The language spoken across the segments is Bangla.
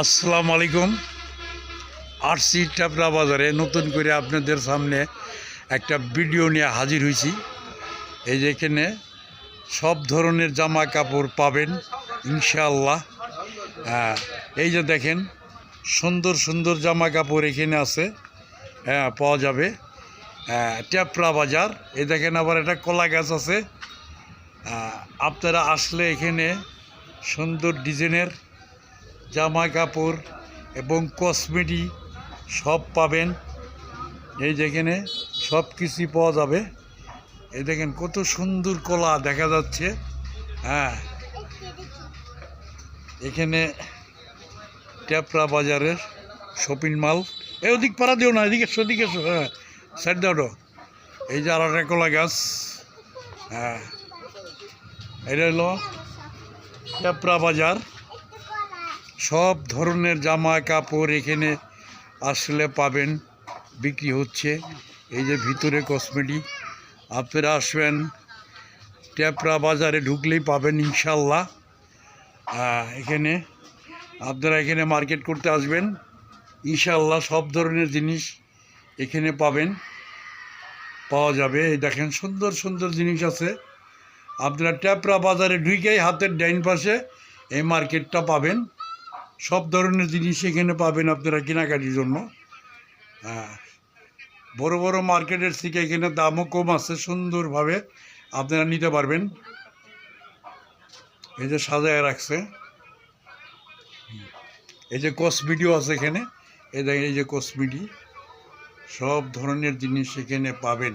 আসসালামু আলাইকুম। আরসি টাপরা বাজারে নতুন করে আপনাদের সামনে একটা ভিডিও নিয়ে হাজির হয়েছি। এই যেখানে সব ধরনের জামা কাপড় পাবেন ইনশাআল্লাহ। হ্যাঁ, এই যে দেখেন সুন্দর সুন্দর জামা কাপড় এখানে আছে। হ্যাঁ পাওয়া যাবে। ট্যাপরা বাজার। এই দেখেন আবার একটা কলা গাছ আছে। আপনারা আসলে এখানে সুন্দর ডিজাইনের জামা কাপড় এবং কসমেটিক সব পাবেন। এই যেখানে সব কিছুই পাওয়া যাবে। এই দেখেন কত সুন্দর কলা দেখা যাচ্ছে। হ্যাঁ। এখানে ট্যাপরা বাজারের শপিং মাল এই ওদিক পাড়া দিও না এদিকে এসো, এদিকে হ্যাঁ সাইড দাও এই যে আর কলা গাছ। হ্যাঁ। এটা হলো ট্যাপরা বাজার। সব ধরনের জামা কাপড় এখানে আসলে পাবেন, বিক্রি হচ্ছে। এই যে ভিতরে কসমেটিক আপনারা আসবেন, ট্যাপরা বাজারে ঢুকলেই পাবেন ইনশাল্লাহ। এখানে আপনারা এখানে মার্কেট করতে আসবেন, ইনশাল্লাহ সব ধরনের জিনিস এখানে পাবেন, পাওয়া যাবে। এই দেখেন সুন্দর সুন্দর জিনিস আছে। আপনারা ট্যাপরা বাজারে ঢুকেই হাতের ডাইন পাশে এই মার্কেটটা পাবেন। সব ধরনের জিনিস এখানে পাবেন আপনারা কেনাকাটির জন্য। হ্যাঁ বড় বড় মার্কেটের থেকে এখানে দামও কম আছে, সুন্দরভাবে আপনারা নিতে পারবেন। এই যে সাজায় রাখছে। এই যে কসমেটিও আছে এখানে। এই দেখেন, এই যে কসমেটি। সব ধরনের জিনিস এখানে পাবেন।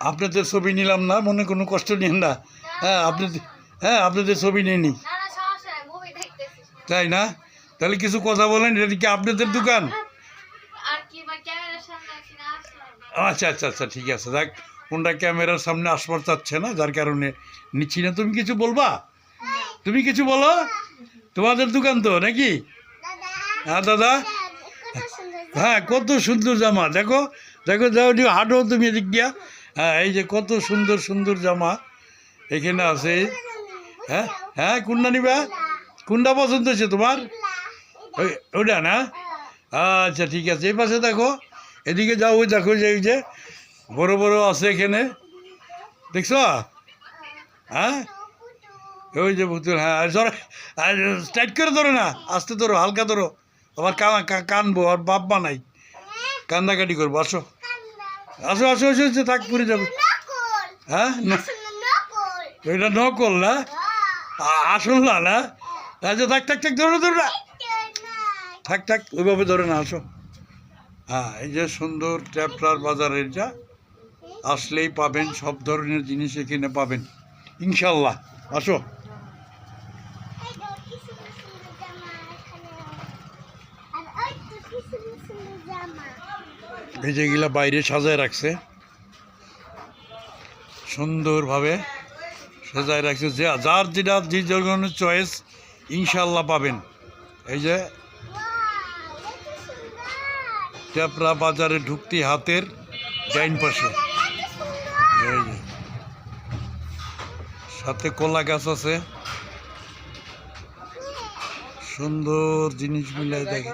আপনাদের ছবি নিলাম না, মনে কোনো কষ্ট নেন না। হ্যাঁ আপনাদের হ্যাঁ আপনাদের ছবি নিয়ে নাই তাই না? তাহলে কিছু কথা বলেন এটা কি আপনাদের দোকান? আচ্ছা আচ্ছা আচ্ছা ঠিক আছে দেখ কোনটা ক্যামেরার সামনে আসবার চাচ্ছে না যার কারণে নিচ্ছি না। তুমি কিছু বলবা? তুমি কিছু বলো? তোমাদের দোকান তো নাকি? হ্যাঁ দাদা? হ্যাঁ কত সুন্দর জামা দেখো দেখো যাও হাঁটো তুমি এদিক গিয়া হ্যাঁ এই যে কত সুন্দর সুন্দর জামা এখানে আছে। হ্যাঁ? হ্যাঁ কোনটা নিবা? কোনটা পছন্দ হয়েছে তোমার? ওই- ওইটা না? আচ্ছা ঠিক আছে এই পাশে দেখো এদিকে যাও ওই দেখো যে এই যে বড় বড় আছে এখানে। দেখছ? হ্যাঁ? ওই যে পুতুল হ্যাঁ আর জোরে আর টাইট করে ধরো না আস্তে ধরো হালকা ধরো। আবার কান কানবো আর বাপ বানাই। কান্দাকাটি করব আসো। আসো আসো আসো থাক পুরে যাবে। হ্যাঁ? না- এটা নকল না? আসল না না আচ্ছা থাক থাক থাক ধরো ধরো না থাক থাক ওইভাবে ধরে না আসো হ্যাঁ এই যে সুন্দর ট্যাপলার বাজার এটা আসলেই পাবেন সব ধরনের জিনিস এখানে পাবেন ইনশাল্লাহ আসো ভেজেগুলা বাইরে সাজায় রাখছে সুন্দরভাবে সাজায় রাখছে। যে যার যেটা যে ধরনের চয়েস ইনশাল্লাহ পাবেন। এই যে ট্যাপরা বাজারে ঢুকতি হাতের ডাইন পাশে। সাথে কলা গাছ আছে। সুন্দর জিনিস মিলাই দেখে